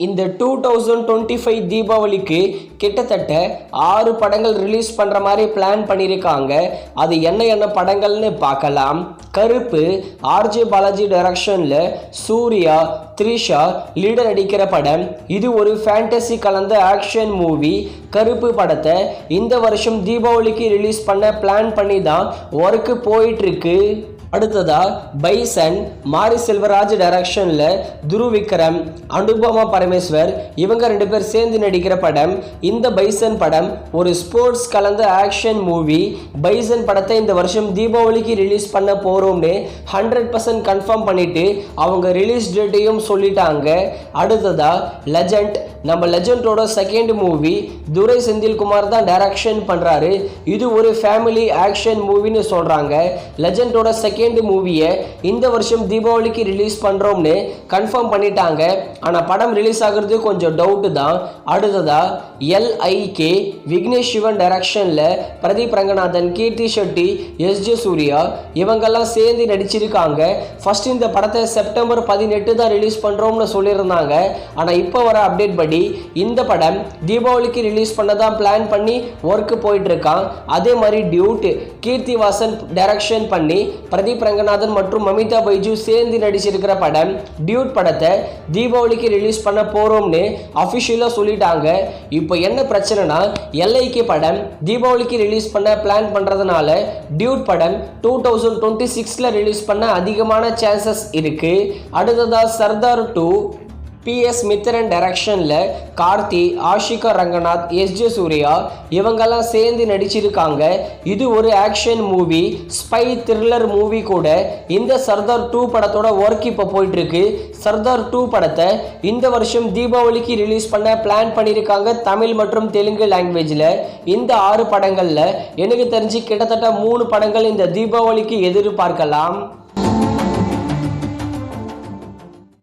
இந்த two thousand twenty five தீபாவளிக்கு கிட்டத்தட்ட ஆறு படங்கள் ரிலீஸ் பண்ணுற மாதிரி பிளான் பண்ணியிருக்காங்க அது என்ன என்ன படங்கள்னு பார்க்கலாம். கருப்பு ஆர்ஜே பாலாஜி டைரக்ஷனில் சூர்யா த்ரிஷா லீடர் நடிக்கிற படம். இது ஒரு ஃபேண்டசி கலந்த ஆக்ஷன் மூவி கருப்பு படத்தை இந்த வருஷம் தீபாவளிக்கு ரிலீஸ் பண்ண பிளான் பண்ணி தான் ஒர்க்கு போயிட்டுருக்கு அடுத்ததா பைசன் மாரி செல்வராஜ் டைரக்ஷனில் துரு விக்ரம் அனுபமா பரமேஸ்வர் இவங்க ரெண்டு பேர் சேர்ந்து நடிக்கிற படம் இந்த பைசன் படம் ஒரு ஸ்போர்ட்ஸ் கலந்த ஆக்ஷன் மூவி. பைசன் படத்தை இந்த வருஷம் தீபாவளிக்கு ரிலீஸ் பண்ண போகிறோம்னு ஹண்ட்ரட் பர்சன்ட் கன்ஃபார்ம் பண்ணிட்டு அவங்க ரிலீஸ் டேட்டையும் சொல்லிட்டாங்க. அடுத்ததா லெஜண்ட் நம்ம லெஜண்டோட செகண்ட் மூவி துரை செந்தில்குமார் தான் டைரக்ஷன் பண்ணுறாரு இது ஒரு ஃபேமிலி ஆக்ஷன் மூவின்னு சொல்கிறாங்க லெஜண்டோட செகண்ட் மூவியை இந்த வருஷம் தீபாவளிக்கு ரிலீஸ் பண்ணுறோம்னு கன்ஃபார்ம் பண்ணிட்டாங்க. ஆனால் படம் ரிலீஸ் ஆகிறது கொஞ்சம் டவுட்டு தான். அடுத்ததாக எல்ஐகே விக்னேஷ் சிவன் டைரக்ஷனில் பிரதீப் ரங்கநாதன் கீர்த்தி ஷெட்டி எஸ் ஜே சூர்யா இவங்கெல்லாம் சேர்ந்து நடிச்சிருக்காங்க. ஃபர்ஸ்ட் இந்த படத்தை செப்டம்பர் பதினெட்டு தான் ரிலீஸ் பண்ணுறோம்னு சொல்லியிருந்தாங்க. ஆனால் இப்போ வர அப்டேட் படி இந்த படம் தீபாவளிக்கு ரிலீஸ் பண்ண தான் பிளான் பண்ணி ஒர்க்கு போயிட்டு இருக்கான். அதே மாதிரி டியூட் கீர்த்தி வாசன் டைரக்ஷன் பண்ணி பிரதீப் ரங்கநாதன் மற்றும் மமிதா பைஜு சேர்ந்து நடிச்சிருக்கிற படம் டியூட் படத்தை தீபாவளிக்கு ரிலீஸ் பண்ண போகிறோம்னு அஃபிஷியலாக சொல்லிட்டாங்க. இப்போ என்ன பிரச்சனைனா எல்ஐகே படம் தீபாவளிக்கு ரிலீஸ் பண்ண பிளான் பண்ணுறதுனால டியூட் படம் டூ தௌசண்ட் டுவெண்ட்டி சிக்ஸில் ரிலீஸ் பண்ண அதிகமான சான்சஸ் இருக்குது அடுத்ததா சர்தார் டூ பிஎஸ் மித்திரன் டைரக்ஷனில் கார்த்தி ஆஷிகா ரங்கநாத் எஸ் ஜே சூர்யா இவங்கெல்லாம் சேர்ந்து நடிச்சிருக்காங்க. இது ஒரு action movie spy thriller movie கூட. இந்த சர்தார் டூ படத்தோட ஒர்க் இப்போ போயிட்டுருக்கு. சர்தார் டூ படத்தை இந்த வருஷம் தீபாவளிக்கு ரிலீஸ் பண்ண பிளான் பண்ணியிருக்காங்க தமிழ் மற்றும் தெலுங்கு லாங்குவேஜில் இந்த ஆறு படங்களில் எனக்கு தெரிஞ்சு கிட்டத்தட்ட மூணு படங்கள் இந்த தீபாவளிக்கு எதிர்பார்க்கலாம்.